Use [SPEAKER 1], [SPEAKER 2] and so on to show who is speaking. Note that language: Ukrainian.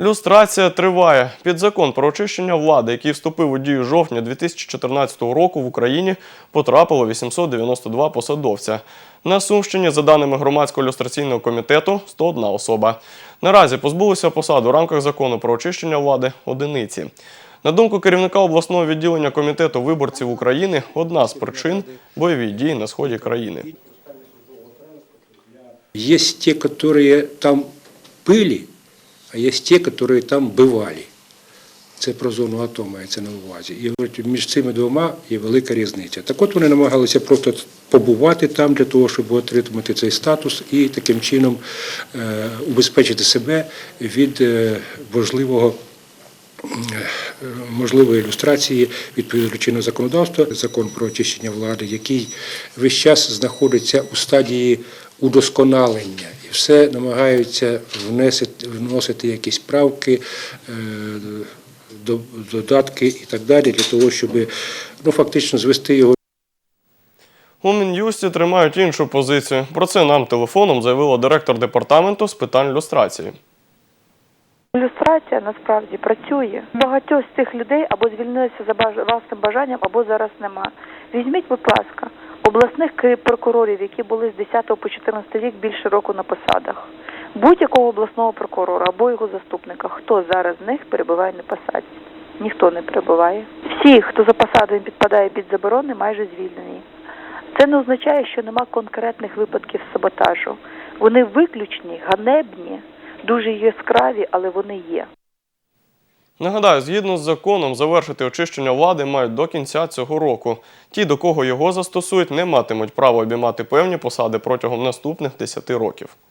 [SPEAKER 1] Люстрація триває. Під закон про очищення влади, який вступив у дію жовтня 2014 року в Україні, потрапило 892 посадовця. На Сумщині, за даними громадського люстраційного комітету, 101 особа. Наразі позбулися посад у рамках закону про очищення влади одиниці. На думку керівника обласного відділення комітету виборців України, одна з причин бойові дії на сході країни.
[SPEAKER 2] Есть те, которые там были, а є ті, які там бивали. Це про зону АТО мається на увазі. І говорить, між цими двома є велика різниця. Так от вони намагалися просто побувати там для того, щоб отримати цей статус і таким чином е, убезпечити себе від е, можливого е, можливої ілюстрації відповідно до чинного законодавства, закон про очищення влади, який весь час знаходиться у стадії удосконалення. Все намагаються внесити, вносити якісь правки, е, додатки і так далі, для того, щоб ну, фактично звести його
[SPEAKER 1] У Мін'юсті тримають іншу позицію. Про це нам телефоном заявила директор департаменту з питань люстрації.
[SPEAKER 3] Ілюстрація насправді працює. Багатьох з цих людей або звільнилися за власним бажанням, або зараз нема. Візьміть, будь ласка, обласних прокурорів, які були з 10 по 14 рік більше року на посадах. Будь-якого обласного прокурора або його заступника, хто зараз з них перебуває на посаді? Ніхто не перебуває. Всі, хто за посадою підпадає під заборони, майже звільнені. Це не означає, що нема конкретних випадків саботажу. Вони виключні, ганебні, дуже яскраві, але вони є.
[SPEAKER 1] Нагадаю, згідно з законом, завершити очищення влади мають до кінця цього року. Ті, до кого його застосують, не матимуть права обіймати певні посади протягом наступних 10 років.